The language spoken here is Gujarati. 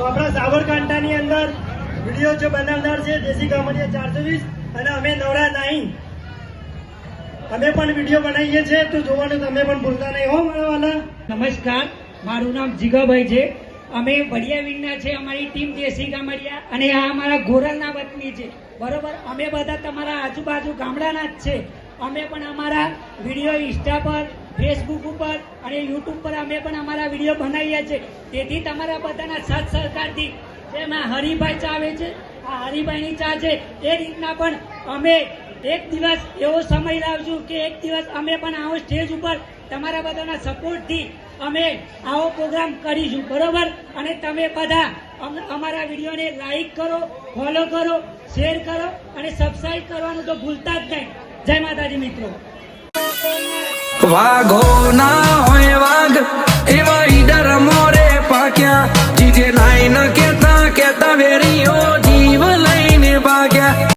આપણા સાબરકાંઠાની અંદર વીડિયો જે બનાવનાર છે, દેશી ગામડિયા ચારસો વીસ, અને અમે નવરા નાઈન અમે પણ વીડિયો બનાવીએ છીએ, તો જોવાનું તમે પણ ભૂલતા નહીં હો, મારા નમસ્કાર, મારું નામ જીગાભાઈ છે. અમે વડિયાવીરના છે, અમારી ટીમ દેશી ગામડિયા, અને આ અમારા ગોરલના વતની છે. બરોબર, અમે બધા તમારા આજુબાજુ ગામડાના જ છે. અમે પણ અમારા વીડિયો ઇન્સ્ટા પર ફેસબુક ઉપર અને યુટ્યુબ પર અમે પણ અમારા વીડિયો બનાવીએ છીએ. તેથી તમારા બધાના સાથ સહકારથી જેમાં હરિભાઈ ચા આવે છે, આ હરિભાઈની ચા છે, એ રીતના પણ અમે એક દિવસ એવો સમય લાવશું કે એક દિવસ અમે પણ આવો સ્ટેજ ઉપર તમારા બધાના સપોર્ટથી અમે આવો પ્રોગ્રામ કરીશું. બરોબર? અને તમે બધા અમ- અમારા વિડીયોને લાઈક કરો, ફોલો કરો, શેર કરો અને સબસ્ક્રાઈબ કરવાનું તો ભૂલતા જ નહીં. જય માતાજી મિત્રો. વાઘો